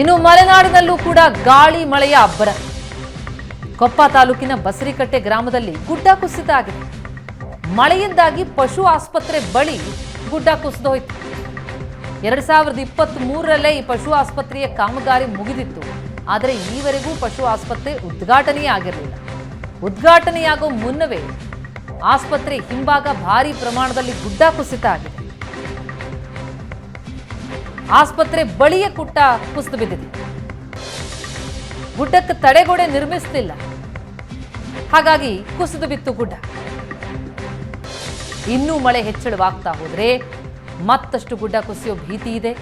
ಇನ್ನು ಮಲೆನಾಡಿನಲ್ಲೂ ಕೂಡ ಗಾಳಿ ಮಳೆಯ ಅಬ್ಬರ. ಕೊಪ್ಪ ತಾಲೂಕಿನ ಬಸರಿಕಟ್ಟೆ ಗ್ರಾಮದಲ್ಲಿ ಗುಡ್ಡ ಕುಸಿತ ಆಗಿದೆ. ಮಳೆಯಿಂದಾಗಿ ಪಶು ಆಸ್ಪತ್ರೆ ಬಳಿ ಗುಡ್ಡ ಕುಸಿದೋಯ್ತು ಎರಡ್ ಸಾವಿರದ ಇಪ್ಪತ್ತ್ ಮೂರರಲ್ಲೇ ಈ ಪಶು ಆಸ್ಪತ್ರೆಯ ಕಾಮಗಾರಿ ಮುಗಿದಿತ್ತು. ಆದರೆ ಈವರೆಗೂ ಪಶು ಆಸ್ಪತ್ರೆ ಉದ್ಘಾಟನೆಯೇ ಆಗಿರಲಿಲ್ಲ. ಉದ್ಘಾಟನೆಯಾಗೋ ಮುನ್ನವೇ ಆಸ್ಪತ್ರೆ ಹಿಂಭಾಗ ಭಾರಿ ಪ್ರಮಾಣದಲ್ಲಿ ಗುಡ್ಡ ಕುಸಿತ ಆಗಿದೆ. ಆಸ್ಪತ್ರೆ ಬಳಿಯ ಕುಟ್ಟ ಕುಸಿದು ಬಿದ್ದಿದೆ. ಗುಡ್ಡಕ್ಕೆ ತಡೆಗೋಡೆ ನಿರ್ಮಿಸುತ್ತಿಲ್ಲ ಹಾಗಾಗಿ ಕುಸಿದು ಬಿತ್ತು ಗುಡ್ಡ. ಇನ್ನೂ ಮಳೆ ಹೆಚ್ಚಳವಾಗ್ತಾ ಹೋದ್ರೆ ಮತ್ತಷ್ಟು ಗುಡ್ಡ ಕುಸಿಯೋ ಭೀತಿ ಇದೆ.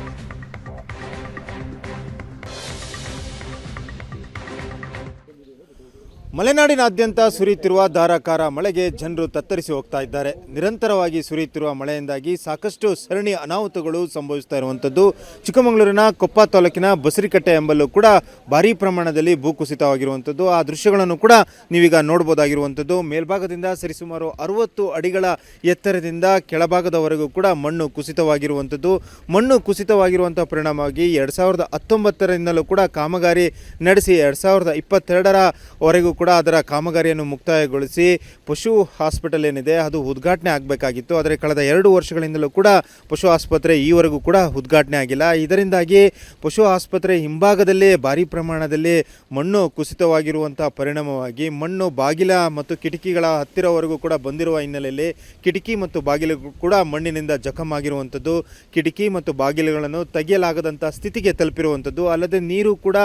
ಮಲೆನಾಡಿನಾದ್ಯಂತ ಸುರಿಯುತ್ತಿರುವ ಧಾರಾಕಾರ ಮಳೆಗೆ ಜನರು ತತ್ತರಿಸಿ ಹೋಗ್ತಾ ಇದ್ದಾರೆ. ನಿರಂತರವಾಗಿ ಸುರಿಯುತ್ತಿರುವ ಮಳೆಯಿಂದಾಗಿ ಸಾಕಷ್ಟು ಸರಣಿ ಅನಾಹುತಗಳು ಸಂಭವಿಸ್ತಾ ಇರುವಂಥದ್ದು. ಚಿಕ್ಕಮಗಳೂರಿನ ಕೊಪ್ಪ ತಾಲೂಕಿನ ಬಸರಿಕಟ್ಟೆ ಎಂಬಲ್ಲೂ ಕೂಡ ಭಾರೀ ಪ್ರಮಾಣದಲ್ಲಿ ಭೂಕುಸಿತವಾಗಿರುವಂಥದ್ದು ಆ ದೃಶ್ಯಗಳನ್ನು ಕೂಡ ನೀವೀಗ ನೋಡ್ಬೋದಾಗಿರುವಂಥದ್ದು. ಮೇಲ್ಭಾಗದಿಂದ ಸರಿಸುಮಾರು ಅರವತ್ತು ಅಡಿಗಳ ಎತ್ತರದಿಂದ ಕೆಳಭಾಗದವರೆಗೂ ಕೂಡ ಮಣ್ಣು ಕುಸಿತವಾಗಿರುವಂಥದ್ದು. ಮಣ್ಣು ಕುಸಿತವಾಗಿರುವಂಥ ಪರಿಣಾಮವಾಗಿ ಎರಡು ಸಾವಿರದ ಹತ್ತೊಂಬತ್ತರಿಂದಲೂ ಕೂಡ ಕಾಮಗಾರಿ ನಡೆಸಿ ಎರಡು ಸಾವಿರದ ಇಪ್ಪತ್ತೆರಡರವರೆಗೂ ಕೂಡ ಅದರ ಕಾಮಗಾರಿಯನ್ನು ಮುಕ್ತಾಯಗೊಳಿಸಿ ಪಶು ಹಾಸ್ಪಿಟಲ್ ಏನಿದೆ ಅದು ಉದ್ಘಾಟನೆ ಆಗಬೇಕಾಗಿತ್ತು. ಆದರೆ ಕಳೆದ ಎರಡು ವರ್ಷಗಳಿಂದಲೂ ಕೂಡ ಪಶು ಆಸ್ಪತ್ರೆ ಈವರೆಗೂ ಕೂಡ ಉದ್ಘಾಟನೆ ಆಗಿಲ್ಲ. ಇದರಿಂದಾಗಿ ಪಶು ಆಸ್ಪತ್ರೆ ಹಿಂಭಾಗದಲ್ಲೇ ಭಾರಿ ಪ್ರಮಾಣದಲ್ಲಿ ಮಣ್ಣು ಕುಸಿತವಾಗಿರುವಂಥ ಪರಿಣಾಮವಾಗಿ ಮಣ್ಣು ಬಾಗಿಲ ಮತ್ತು ಕಿಟಕಿಗಳ ಹತ್ತಿರವರೆಗೂ ಕೂಡ ಬಂದಿರುವ ಹಿನ್ನೆಲೆಯಲ್ಲಿ ಕಿಟಕಿ ಮತ್ತು ಬಾಗಿಲು ಕೂಡ ಮಣ್ಣಿನಿಂದ ಜಖಮಾಗಿರುವಂಥದ್ದು ಕಿಟಕಿ ಮತ್ತು ಬಾಗಿಲುಗಳನ್ನು ತೆಗೆಯಲಾಗದಂಥ ಸ್ಥಿತಿಗೆ ತಲುಪಿರುವಂಥದ್ದು, ಅಲ್ಲದೆ ನೀರು ಕೂಡ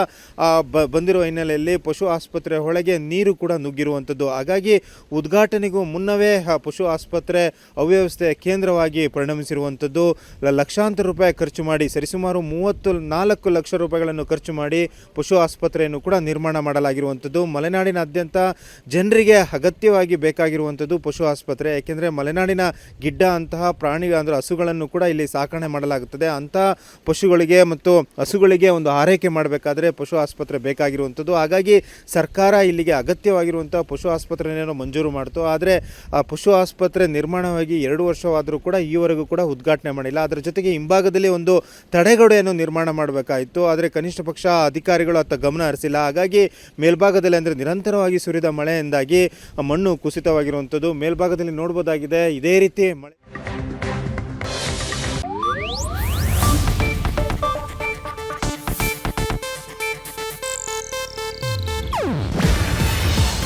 ಬಂದಿರುವ ಹಿನ್ನೆಲೆಯಲ್ಲಿ ಪಶು ಆಸ್ಪತ್ರೆ ಒಳಗೆ ನೀರು ಕೂಡ ನುಗ್ಗಿರುವಂಥದ್ದು. ಹಾಗಾಗಿ ಉದ್ಘಾಟನೆಗೂ ಮುನ್ನವೇ ಪಶು ಆಸ್ಪತ್ರೆ ಅವ್ಯವಸ್ಥೆ ಕೇಂದ್ರವಾಗಿ ಪರಿಣಮಿಸಿರುವಂಥದ್ದು. ಲಕ್ಷಾಂತರ ರೂಪಾಯಿ ಖರ್ಚು ಮಾಡಿ, ಸರಿಸುಮಾರು ಮೂವತ್ತು, ನಾಲ್ಕು ಲಕ್ಷ ರೂಪಾಯಿಗಳನ್ನು ಖರ್ಚು ಮಾಡಿ ಪಶು ಆಸ್ಪತ್ರೆಯನ್ನು ಕೂಡ ನಿರ್ಮಾಣ ಮಾಡಲಾಗಿರುವಂಥದ್ದು. ಮಲೆನಾಡಿನಾದ್ಯಂತ ಜನರಿಗೆ ಅಗತ್ಯವಾಗಿ ಬೇಕಾಗಿರುವಂಥದ್ದು ಪಶು ಆಸ್ಪತ್ರೆ. ಯಾಕೆಂದರೆ ಮಲೆನಾಡಿನ ಗಿಡ್ಡ ಅಂತಹ ಪ್ರಾಣಿ, ಅಂದರೆ ಹಸುಗಳನ್ನು ಕೂಡ ಇಲ್ಲಿ ಸಾಕಣೆ ಮಾಡಲಾಗುತ್ತದೆ. ಅಂಥ ಪಶುಗಳಿಗೆ ಮತ್ತು ಹಸುಗಳಿಗೆ ಒಂದು ಆರೈಕೆ ಮಾಡಬೇಕಾದ್ರೆ ಪಶು ಆಸ್ಪತ್ರೆ ಬೇಕಾಗಿರುವಂಥದ್ದು. ಹಾಗಾಗಿ ಸರ್ಕಾರ ಇಲ್ಲಿಗೆ ಅಗತ್ಯವಾಗಿರುವಂಥ ಪಶು ಆಸ್ಪತ್ರೆಯನ್ನು ಮಂಜೂರು ಮಾಡಿತು. ಆದರೆ ಆ ಪಶು ಆಸ್ಪತ್ರೆ ನಿರ್ಮಾಣವಾಗಿ ಎರಡು ವರ್ಷವಾದರೂ ಕೂಡ ಈವರೆಗೂ ಕೂಡ ಉದ್ಘಾಟನೆ ಮಾಡಿಲ್ಲ. ಅದರ ಜೊತೆಗೆ ಹಿಂಭಾಗದಲ್ಲಿ ಒಂದು ತಡೆಗೋಡೆಯನ್ನು ನಿರ್ಮಾಣ ಮಾಡಬೇಕಾಯಿತು. ಆದರೆ ಕನಿಷ್ಠ ಪಕ್ಷ ಅಧಿಕಾರಿಗಳು ಅತ್ತ ಗಮನ ಹರಿಸಿಲ್ಲ. ಹಾಗಾಗಿ ಮೇಲ್ಭಾಗದಲ್ಲಿ ಅಂದರೆ ನಿರಂತರವಾಗಿ ಸುರಿದ ಮಳೆಯಿಂದಾಗಿ ಮಣ್ಣು ಕುಸಿತವಾಗಿರುವಂಥದ್ದು. ಮೇಲ್ಭಾಗದಲ್ಲಿ ನೋಡ್ಬೋದಾಗಿದೆ, ಇದೇ ರೀತಿ ಮಳೆ